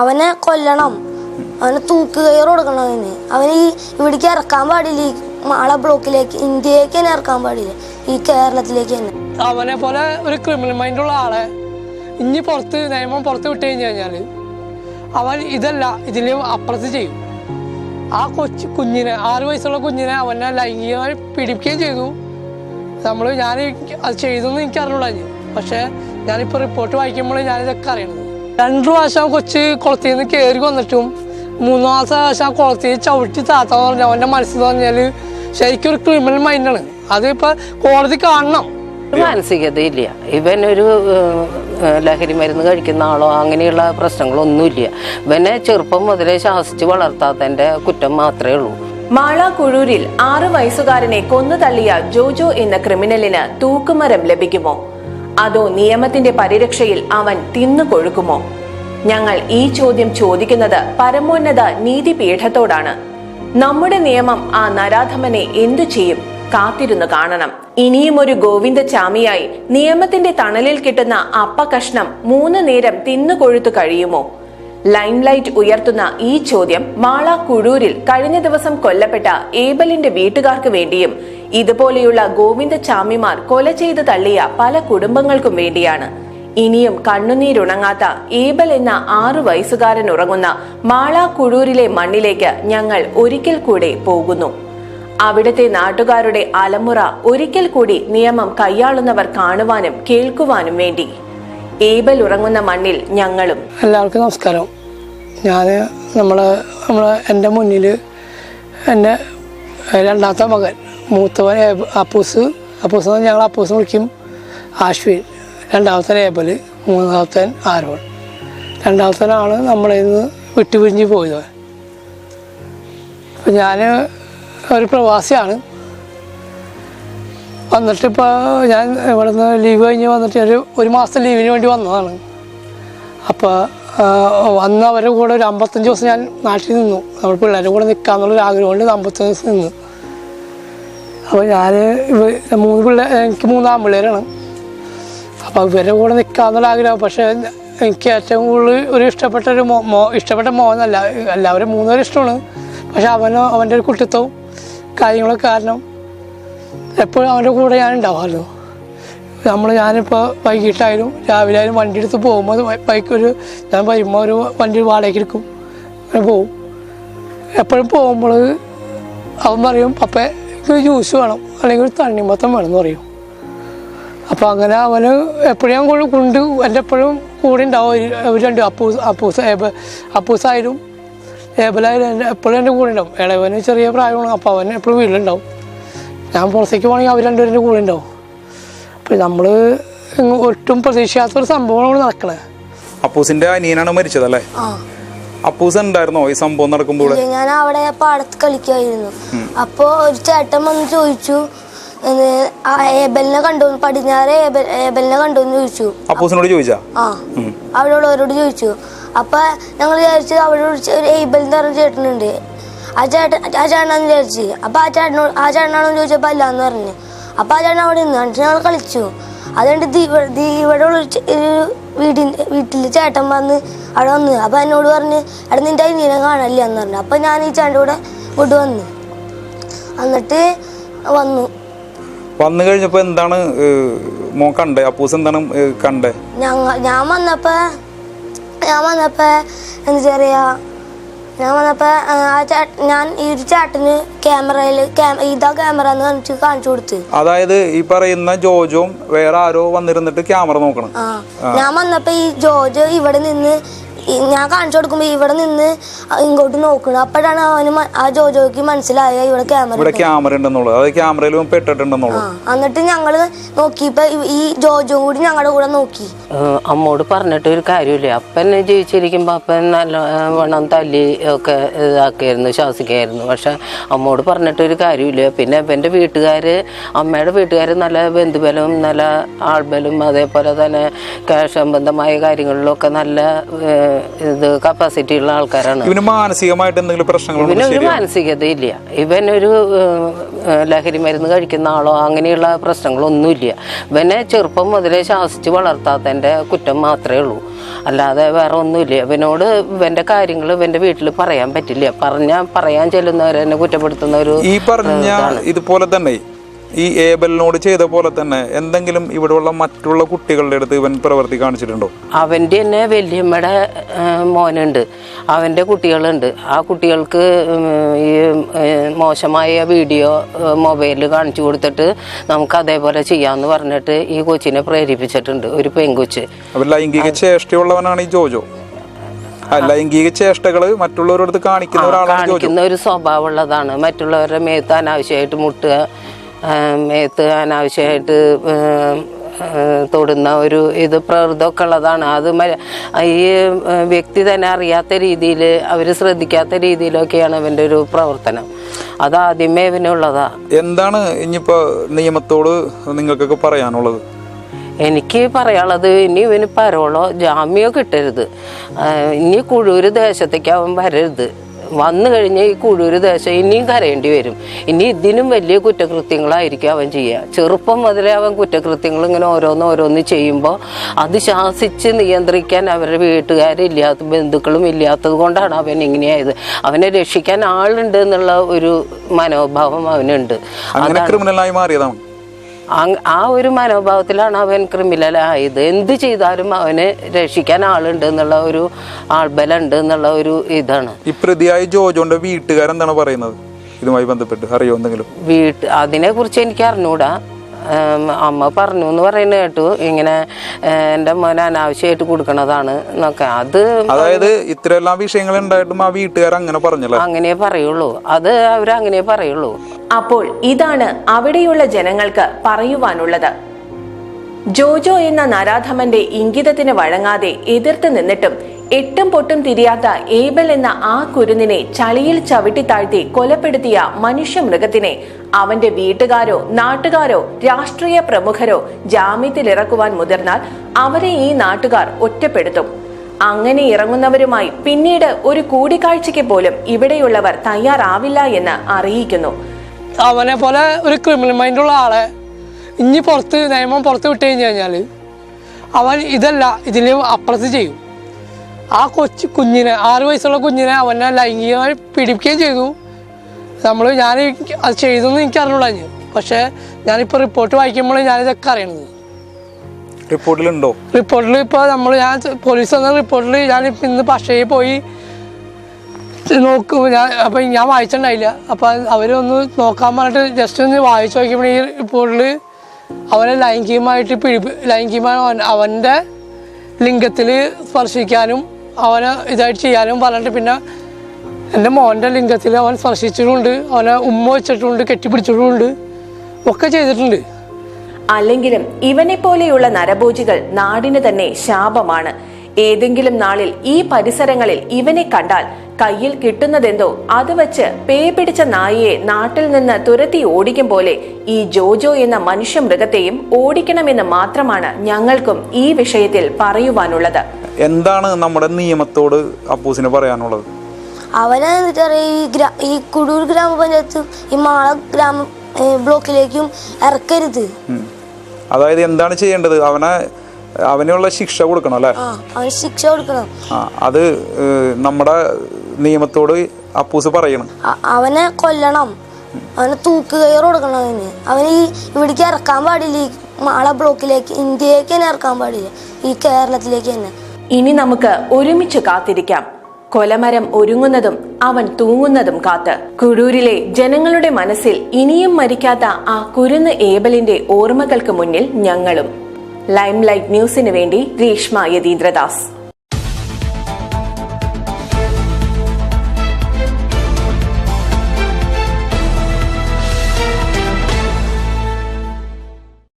അവനെ കൊല്ലണം. അവന് തൂക്കുകയർ കൊടുക്കണം അവന്. അവന് ഈ ഇവിടേക്ക് ഇറക്കാൻ പാടില്ല. ഈ മാള ബ്ലോക്കിലേക്ക് ഇന്ത്യയിലേക്ക് തന്നെ ഇറക്കാൻ പാടില്ല. ഈ കേരളത്തിലേക്ക് തന്നെ. അവനെ പോലെ ഒരു ക്രിമിനൽ മൈൻഡുള്ള ആളെ ഇനി പുറത്ത് നിയമം പുറത്ത് വിട്ട് കഴിഞ്ഞാൽ അവൻ ഇതല്ല ഇതിൽ അപ്പുറത്ത് ചെയ്യും. ആ കൊച്ചു കുഞ്ഞിനെ ആറ് വയസ്സുള്ള കുഞ്ഞിനെ അവനെ ലൈംഗികമായി പീഡിപ്പിക്കുകയും ചെയ്തു. നമ്മൾ ഞാൻ അത് ചെയ്തെന്ന് എനിക്ക് അറിഞ്ഞൂടാ ഇനി. പക്ഷേ ഞാനിപ്പോൾ റിപ്പോർട്ട് വായിക്കുമ്പോൾ ഞാനിതൊക്കെ അറിയണത്. രണ്ടു പ്രാവശ്യം കൊച്ച് കുളത്തിൽ നിന്ന് കയറി വന്നിട്ടും മൂന്നാമത്തെ പ്രാവശ്യം ആ കുളത്തിൽ ചവിട്ടി താത്താന്ന് പറഞ്ഞു അവന്റെ മനസ്സിൽ പറഞ്ഞാൽ ശരിക്കും ഒരു ക്രിമിനൽ മൈൻഡാണ് അതിപ്പോൾ കോടതി കാണണം. മാനസികതയില്ല. ഇവൻ ഒരു ലഹരി മരുന്ന് കഴിക്കുന്ന ആളോ അങ്ങനെയുള്ള പ്രശ്നങ്ങളൊന്നുമില്ല. ഇവനെ ചെറുപ്പം മുതലേ ശാസിച്ച് വളർത്താത്തതിന്റെ കുറ്റം മാത്രമേ ഉള്ളൂ. മാള കുഴൂരിൽ ആറ് വയസ്സുകാരനെ കൊന്നു തള്ളിയ ജോജോ എന്ന ക്രിമിനലിന് തൂക്കുമരം ലഭിക്കുമോ? അതോ നിയമത്തിന്റെ പരിരക്ഷയിൽ അവൻ തിന്നു കൊഴുക്കുമോ? ഞങ്ങൾ ഈ ചോദ്യം ചോദിക്കുന്നത് പരമോന്നത നീതിപീഠത്തോടാണ്. നമ്മുടെ നിയമം ആ നരാധമനെ എന്തു ചെയ്യും? കാത്തിരുന്നു കാണണം. ഇനിയും ഒരു ഗോവിന്ദചാമിയായി നിയമത്തിന്റെ തണലിൽ കിട്ടുന്ന അപ്പകഷ്ണം മൂന്ന് നേരം തിന്നുകൊഴുത്തു കഴിയുമോ? ലൈംലൈറ്റ് ഉയർത്തുന്ന ഈ ചോദ്യം മാള കുഴൂരിൽ കഴിഞ്ഞ ദിവസം കൊല്ലപ്പെട്ട ഏബലിന്റെ വീട്ടുകാർക്ക് വേണ്ടിയും ഇതുപോലെയുള്ള ഗോവിന്ദ ചാമ്യമാർ കൊല ചെയ്ത് തള്ളിയ പല കുടുംബങ്ങൾക്കും വേണ്ടിയാണ്. ഇനിയും കണ്ണുനീരുണങ്ങാത്ത ഏബൽ എന്ന ആറു വയസ്സുകാരൻ ഉറങ്ങുന്ന മാള കുഴൂരിലെ മണ്ണിലേക്ക് ഞങ്ങൾ ഒരിക്കൽ കൂടെ പോകുന്നു. അവിടുത്തെ നാട്ടുകാരുടെ അലമുറ ഒരിക്കൽ കൂടി നിയമം കൈയാളുന്നവർ കാണുവാനും കേൾക്കുവാനും വേണ്ടി. ഏബൽ ഉറങ്ങുന്ന മണ്ണിൽ ഞങ്ങളും. എല്ലാവർക്കും നമസ്കാരം. ഞാൻ നമ്മളെ നമ്മളെ എന്റെ മുന്നിൽ എന്റെ രണ്ടാമത്തെ മകൻ മൂത്തവൻ അപ്പൂസ്. അപ്പൂസ് ഞങ്ങൾ അപ്പൂസ് വിളിക്കും. ആശ്വിൻ രണ്ടാമത്തെ ഏബൽ മൂന്നാമത്തെ ആരോൺ. രണ്ടാമത്തനാണ് നമ്മളെ നിന്ന് വിട്ടുപിരിഞ്ഞ് പോയത് ഞാൻ ഒരു പ്രവാസിയാണ്. വന്നിട്ടിപ്പോൾ ഞാൻ ഇവിടെ നിന്ന് ലീവ് കഴിഞ്ഞ് വന്നിട്ട് ഒരു ഒരു മാസം ലീവിന് വേണ്ടി വന്നതാണ്. അപ്പോൾ വന്ന അവരുടെ കൂടെ ഒരു അമ്പത്തഞ്ച് ദിവസം ഞാൻ നാട്ടിൽ നിന്നു. നമ്മൾ പിള്ളേരുടെ കൂടെ നിൽക്കാന്നുള്ളൊരു ആഗ്രഹം കൊണ്ട് അമ്പത്തഞ്ച് ദിവസം നിന്നു. അപ്പോൾ ഞാൻ മൂന്ന് പിള്ളേർ എനിക്ക് മൂന്ന് ആൺപിള്ളേരാണ്. അപ്പോൾ ഇവരുടെ കൂടെ നിൽക്കാന്നുള്ള ആഗ്രഹം പക്ഷേ എനിക്ക് ഏറ്റവും കൂടുതൽ ഒരു ഇഷ്ടപ്പെട്ട ഒരു മോ മോ ഇഷ്ടപ്പെട്ട മോനല്ല എല്ലാവരും മൂന്നുപേരും ഇഷ്ടമാണ്. പക്ഷെ അവനോ അവന്റെ ഒരു കുട്ടിത്വവും കാര്യങ്ങളൊക്കെ കാരണം എപ്പോഴും അവന്റെ കൂടെ ഞാൻ ഉണ്ടാവാമല്ലോ. നമ്മൾ ഞാനിപ്പോൾ വൈകിട്ടായാലും രാവിലെ ആയാലും വണ്ടി എടുത്ത് പോകുമ്പോൾ ബൈക്ക് ഒരു ഞാൻ വരുമ്പോൾ ഒരു വണ്ടി വാടകയ്ക്ക് എടുക്കും. അങ്ങനെ പോവും. എപ്പോഴും പോകുമ്പോൾ അവൻ പറയും പപ്പേ ഒരു ജ്യൂസ് വേണം അല്ലെങ്കിൽ ഒരു തണ്ണിമത്തം വേണം എന്ന് പറയും. അപ്പോൾ അങ്ങനെ അവന് എപ്പോഴും ഞാൻ കൊണ്ട് കൊണ്ട് എന്റെ എപ്പോഴും കൂടെ ഉണ്ടാവും. ഒരു രണ്ട് അപ്പൂസ് അപ്പൂസ് ഏബ അപ്പൂസായാലും ഏബലായാലും എപ്പോഴും എന്റെ കൂടെ ഉണ്ടാവും. ഇളവന് ചെറിയ പ്രായമാണ് അപ്പോൾ അവൻ എപ്പോഴും വീട്ടിലുണ്ടാവും. ഞാൻ പുറത്തേക്ക് പോകണമെങ്കിൽ അവർ രണ്ടുപേരും കൂടെ ഉണ്ടാവും. അപ്പോൾ നമ്മൾ ഒട്ടും പ്രതീക്ഷിക്കാത്തൊരു സംഭവമാണ് നടക്കണേ. അപ്പൂസിന്റെ അനിയനാണ് മരിച്ചത് അല്ലേ ആ. അപ്പൂസ് ഉണ്ടായിരുന്നോ ഈ സംഭവം നടക്കുമ്പോൾ ഇല്ല, ഞാൻ അവിടെ പാടത്ത് കളിക്കുമായിരുന്നു അപ്പോ ഒരു ചേട്ടൻ വന്ന് ചോദിച്ചു ഏബലിനെ കണ്ടു? പടിഞ്ഞാറ് ഏബലിനെ കണ്ടു ചോദിച്ചു. അപ്പൂസിനോട് ചോദിച്ചാ? ആ. അവിടെ ഉള്ളവരോട് ചോദിച്ചു. അപ്പൊ ഞങ്ങൾ വിചാരിച്ചത് അവിടെ ഒരു ചെ- ഒരു ഏബൽ എന്ന് പറഞ്ഞ ചേട്ടനുണ്ട്. ആ ചേട്ടൻ ആ ചേട്ടനാന്ന് വിചാരിച്ചു. അപ്പൊ ആ ചേട്ടനോട് ആ ചേട്ടനാണോ ചോദിച്ചപ്പോ അല്ലാന്ന് പറഞ്ഞു. അപ്പൊ ആ ചേട്ടൻ അവിടെ നിന്ന് എന്നിട്ട് ഞങ്ങൾ കളിച്ചു. അതുകൊണ്ട് ഇവിടെ ഉള്ള വീടിന്റെ വീട്ടിൽ ചേട്ടൻ വന്ന് അവിടെ വന്ന്. അപ്പൊ എന്നോട് പറഞ്ഞ് അവിടെ നിന്റെ അനിയനെ കാണാനില്ല എന്ന് പറഞ്ഞു. അപ്പൊ ഞാൻ ഈ ചേട്ടന്റെ കൂടെ ഇങ്ങോട്ട് വന്നു. എന്നിട്ട് വന്നു. വന്നു കഴിഞ്ഞപ്പോ എന്താണ് മോൻ കണ്ടേ? അപ്പൂസ് എന്താണ് കണ്ടേ? ഞാൻ വന്നപ്പോ ഞാൻ വന്നപ്പോ എന്താ പറയാ ഞാൻ വന്നപ്പോ ആ, ആ ഞാൻ ഈ ഒരു ചേട്ടന് ക്യാമറയിൽ ഇതാ ക്യാമറ എന്ന് കാണിച്ചു കാണിച്ചു കൊടുത്ത്. അതായത് ഈ പറയുന്ന ജോജോം വേറെ ആരോ വന്നിരുന്നിട്ട് ക്യാമറ നോക്കണം. ഞാൻ വന്നപ്പോ ഈ ജോജോ ഇവിടെ നിന്ന് ഞാൻ കാണിച്ചു കൊടുക്കുമ്പോ ഇവിടെ നിന്ന് ഇങ്ങോട്ട് നോക്കണം. അപ്പോഴാണ് അവന് ആ ജോജോയ്ക്ക് മനസ്സിലായ ഇവിടെ ക്യാമറ ഇവിടെ ക്യാമറ ഉണ്ടെന്നുള്ളത് അത് ക്യാമറയിൽ പെട്ടിട്ടുണ്ടെന്നുള്ളത് ആ എന്നിട്ട് ഞങ്ങൾ നോക്കിയപ്പോ ഈ- ഈ ജോജോ കൂടി ഞങ്ങളുടെ കൂടെ നോക്കി. ഏഹ് അമ്മോട് പറഞ്ഞിട്ട് ഒരു കാര്യമില്ല. അപ്പൻ ജീവിച്ചിരിക്കുമ്പോൾ അപ്പൻ നല്ല ഏഹ് വണ്ണം തല്ലി ഒക്കെ ഇതാക്കിയായിരുന്നു ശാസിക്കായിരുന്നു പക്ഷെ അമ്മോട് പറഞ്ഞിട്ട് ഒരു കാര്യമില്ല. പിന്നെ എന്റെ വീട്ടുകാർ അമ്മയുടെ വീട്ടുകാർ നല്ല ബന്ധുബലവും നല്ല ആൾബലും അതേപോലെ തന്നെ ക്യാഷ് സംബന്ധമായ കാര്യങ്ങളിലൊക്കെ നല്ല ഏഹ് ഇത് കപ്പാസിറ്റി ഉള്ള ആൾക്കാരാണ്. ഇവന് മാനസികമായിട്ട് എന്തെങ്കിലും പ്രശ്നങ്ങൾ ഇവന് ഒരു മാനസികത മാനസികതയില്ല. ഇവനൊരു ലഹരി മരുന്ന് കഴിക്കുന്ന ആളോ അങ്ങനെയുള്ള പ്രശ്നങ്ങളൊന്നുമില്ല. ഇവനെ ചെറുപ്പം മുതലേ ശാസിച്ച് വളർത്താത്തതിന്റെ കുറ്റം മാത്രമേ ഉള്ളൂ. അല്ലാതെ വേറെ ഒന്നുമില്ല. ഇവനോട് ഇവന്റെ കാര്യങ്ങൾ ഇവന്റെ വീട്ടിൽ പറയാൻ പറ്റില്ല. പറഞ്ഞാൽ പറയാൻ ചെല്ലുന്നവരെ എന്നെ കുറ്റപ്പെടുത്തുന്ന ഒരു ഈ പറഞ്ഞ ഇതുപോലെ തന്നെ ഈ ഏബലിനോട് ചെയ്ത പോലെ തന്നെ എന്തെങ്കിലും ഇവിടെയുള്ള മറ്റുള്ള കുട്ടികളുടെ അടുത്ത് ഇവൻ പ്രവൃത്തി കാണിച്ചിട്ടുണ്ടോ? അവന്റെ തന്നെ വല്യമ്മയുടെ മോനുണ്ട്. അവന്റെ കുട്ടികളുണ്ട്. ആ കുട്ടികൾക്ക് ഈ മോശമായ വീഡിയോ മൊബൈലിൽ കാണിച്ചു കൊടുത്തിട്ട് നമുക്ക് അതേപോലെ ചെയ്യാമെന്ന് പറഞ്ഞിട്ട് ഈ കൊച്ചിനെ പ്രേരിപ്പിച്ചിട്ടുണ്ട് ഒരു പെൺകൊച്ച്. ലൈംഗിക ചേഷ്ടയുള്ളവനാണ് ഈ ജോജോ? ലൈംഗിക ചേഷ്ടകൾ മറ്റുള്ളവരുടെ അടുത്ത് കാണിക്കുന്ന ഒരാളാണ് കാണിക്കുന്ന ഒരു സ്വഭാവമുള്ളതാണ്. മറ്റുള്ളവരുടെ മേത്ത് അനാവശ്യമായിട്ട് മുട്ടുക മേത്ത് അനാവശ്യമായിട്ട് തൊടുന്ന ഒരു ഇത് പ്രകൃതമൊക്കെ ഉള്ളതാണ്. അത് ഈ വ്യക്തി തന്നെ അറിയാത്ത രീതിയിൽ അവർ ശ്രദ്ധിക്കാത്ത രീതിയിലൊക്കെയാണ് ഇവന്റെ ഒരു പ്രവർത്തനം. അത് ആദ്യമേ ഇവനുള്ളതാ എന്താണ് ഇനിയിപ്പോ നിയമത്തോട് നിങ്ങൾക്കൊക്കെ പറയാനുള്ളത്? എനിക്ക് പറയാനുള്ളത് ഇനി ഇവന് പരോളോ ജാമ്യമോ കിട്ടരുത്. ഇനി കുഴൂര് ദേശത്തേക്ക് അവൻ വരരുത്. വന്നു കഴിഞ്ഞാൽ ഈ കുഴൂര് ദേശം ഇനിയും കരയേണ്ടി വരും. ഇനി ഇതിനും വലിയ കുറ്റകൃത്യങ്ങളായിരിക്കും അവൻ ചെയ്യുക. ചെറുപ്പം മുതലേ അവൻ കുറ്റകൃത്യങ്ങൾ ഇങ്ങനെ ഓരോന്ന് ഓരോന്ന് ചെയ്യുമ്പോൾ അത് ശാസിച്ച് നിയന്ത്രിക്കാൻ അവരുടെ വീട്ടുകാരില്ലാത്ത ബന്ധുക്കളും ഇല്ലാത്തത് കൊണ്ടാണ് അവൻ ഇങ്ങനെയായത്. അവനെ രക്ഷിക്കാൻ ആളുണ്ട് എന്നുള്ള ഒരു മനോഭാവം അവനുണ്ട്. അങ്ങനെ ക്രിമിനലായി മാറിയതാണ്. ആ ഒരു മനോഭാവത്തിലാണ് അവൻ ക്രിമിനലായത്. എന്ത് ചെയ്താലും അവനെ രക്ഷിക്കാൻ ആളുണ്ട് എന്നുള്ള ഒരു ആൾബലം ഉണ്ട് എന്നുള്ള ഒരു ഇതാണ്. ഈ പ്രതിയായ ജോജോന്റെ വീട്ടുകാരെന്താണ് പറയുന്നത്? ഇതുമായി ബന്ധപ്പെട്ട് അറിയോ എന്തെങ്കിലും? വീട്ട് അതിനെ കുറിച്ച് എനിക്ക് അറിഞ്ഞൂടാ. അമ്മ പറഞ്ഞു എന്ന് പറയുന്നത് കേട്ടു. ഇങ്ങനെ എന്റെ മോൻ അനാവശ്യമായിട്ട് കൊടുക്കണതാണ് എന്നൊക്കെ. അത് അതായത് ഇത്രയെല്ലാം വിഷയങ്ങൾ ഉണ്ടായിട്ടും ആ വീട്ടുകാർ അങ്ങനെ പറഞ്ഞല്ലോ? അങ്ങനെ പറയുള്ളൂ. അത് അവരങ്ങനെ പറയുള്ളൂ. അപ്പോൾ ഇതാണ് അവിടെയുള്ള ജനങ്ങൾക്ക് പറയുവാനുള്ളത്. ജോജോ എന്ന നരാധമന്റെ ഇംഗിതത്തിന് വഴങ്ങാതെ എതിർത്ത് നിന്നിട്ടും എട്ടും പൊട്ടും തിരിയാത്ത ഏബൽ എന്ന ആ കുരുന്നിനെ ചളിയിൽ ചവിട്ടി താഴ്ത്തി കൊലപ്പെടുത്തിയ മനുഷ്യ മൃഗത്തിനെ അവന്റെ വീട്ടുകാരോ നാട്ടുകാരോ രാഷ്ട്രീയ പ്രമുഖരോ ജാമ്യത്തിലിറക്കുവാൻ മുതിർന്നാൽ അവരെ ഈ നാട്ടുകാർ ഒറ്റപ്പെടുത്തും. അങ്ങനെ ഇറങ്ങുന്നവരുമായി പിന്നീട് ഒരു കൂടിക്കാഴ്ചയ്ക്ക് പോലും ഇവിടെയുള്ളവർ തയ്യാറാവില്ല എന്ന് അറിയിക്കുന്നു. അവനെ പോലെ ഒരു ക്രിമിനൽ മൈൻഡുള്ള ആളെ ഇനി പുറത്ത് നിയമം പുറത്ത് വിട്ട് കഴിഞ്ഞ് കഴിഞ്ഞാൽ അവൻ ഇതല്ല ഇതിൽ അപ്രസ് ചെയ്യും. ആ കൊച്ചു കുഞ്ഞിനെ ആറ് വയസ്സുള്ള കുഞ്ഞിനെ അവനെ ലൈംഗികമായി പീഡിപ്പിക്കുകയും ചെയ്തു. നമ്മൾ ഞാൻ അത് ചെയ്തെന്ന് എനിക്ക് അറിഞ്ഞൂടാ ഞാൻ പക്ഷേ ഞാനിപ്പോൾ റിപ്പോർട്ട് വായിക്കുമ്പോൾ ഞാനിതൊക്കെ അറിയണത്. റിപ്പോർട്ടിലുണ്ടോ റിപ്പോർട്ടിൽ ഇപ്പോൾ നമ്മൾ ഞാൻ പോലീസ് തന്ന റിപ്പോർട്ടിൽ ഞാനിപ്പോൾ ഇന്ന് പക്ഷേ പോയി നോക്കും ഞാൻ അപ്പം ഞാൻ വായിച്ചിട്ടുണ്ടായില്ല. അപ്പം അവരൊന്ന് നോക്കാൻ പറഞ്ഞിട്ട് ജസ്റ്റ് ഒന്ന് വായിച്ചു നോക്കിയപ്പോൾ ഈ റിപ്പോർട്ടിൽ അവനെ ലൈംഗികമായിട്ട് പിഴി ലൈംഗികമായി അവൻ- അവന്റെ ലിംഗത്തിൽ സ്പർശിക്കാനും അവനെ ഇതായിട്ട് ചെയ്യാനും പറഞ്ഞിട്ട് പിന്നെ എന്റെ മോന്റെ ലിംഗത്തിൽ അവൻ സ്പർശിച്ചിട്ടുണ്ട് അവനെ ഉമ്മ വെച്ചിട്ടുണ്ട് കെട്ടിപ്പിടിച്ചിട്ടുണ്ട് ഒക്കെ ചെയ്തിട്ടുണ്ട്. അല്ലെങ്കിലും ഇവനെ പോലെയുള്ള നരഭോജികൾ നാടിന് തന്നെ ശാപമാണ്. ഏതെങ്കിലും നാളിൽ ഈ പരിസരങ്ങളിൽ ഇവനെ കണ്ടാൽ കയ്യിൽ കിട്ടുന്നതെന്തോ അത് വച്ച് പേ പിടിച്ച നായയെ നാട്ടിൽ നിന്ന് തുരത്തി ഓടിക്കും പോലെ ഈ ജോജോ എന്ന മനുഷ്യ മൃഗത്തെയും ഓടിക്കണമെന്ന് മാത്രമാണ് ഞങ്ങൾക്കും ഈ വിഷയത്തിൽ പറയുവാനുള്ളത്. എന്താണ് നമ്മുടെ നിയമത്തോട് അപ്പൂസിന് പറയാനുള്ളത്? അവനെ എന്നിട്ട് അറിയാം ഈ ഗ്രാ ഈ കുടൂർ ഗ്രാമപഞ്ചായത്ത് ഈ മാള ഗ്രാമ ബ്ലോക്കിലേക്കും ഇറക്കരുത്. അതായത് എന്താണ് ചെയ്യേണ്ടത്? അവനെ അവനുള്ള ശിക്ഷ കൊടുക്കണം അല്ലേ? അവന് ശിക്ഷ കൊടുക്കണം. ആ അത് നമ്മുടെ നിയമത്തോട് അപ്പൂസ് പറയണം. അവനെ കൊല്ലണം. അവനെ തൂക്കുകയർ കൊടുക്കണം അവന്. അവന് ഈ ഇവിടേക്ക് ഇറക്കാൻ പാടില്ല. ഈ മാള ബ്ലോക്കിലേക്ക് ഇന്ത്യയിലേക്ക് തന്നെ ഇറക്കാൻ പാടില്ല. ഈ കേരളത്തിലേക്ക് തന്നെ. ഇനി നമുക്ക് ഒരുമിച്ച് കാത്തിരിക്കാം. കൊലമരം ഒരുങ്ങുന്നതും അവൻ തൂങ്ങുന്നതും കാത്ത്. കുഴൂരിലെ ജനങ്ങളുടെ മനസ്സിൽ ഇനിയും മരിക്കാത്ത ആ കുരുന്ന് ഏബലിന്റെ ഓർമ്മകൾക്ക് മുന്നിൽ ഞങ്ങളും. ലൈംലൈറ്റ് ന്യൂസിന് വേണ്ടി രേഷ്മ യതീന്ദ്രദാസ്.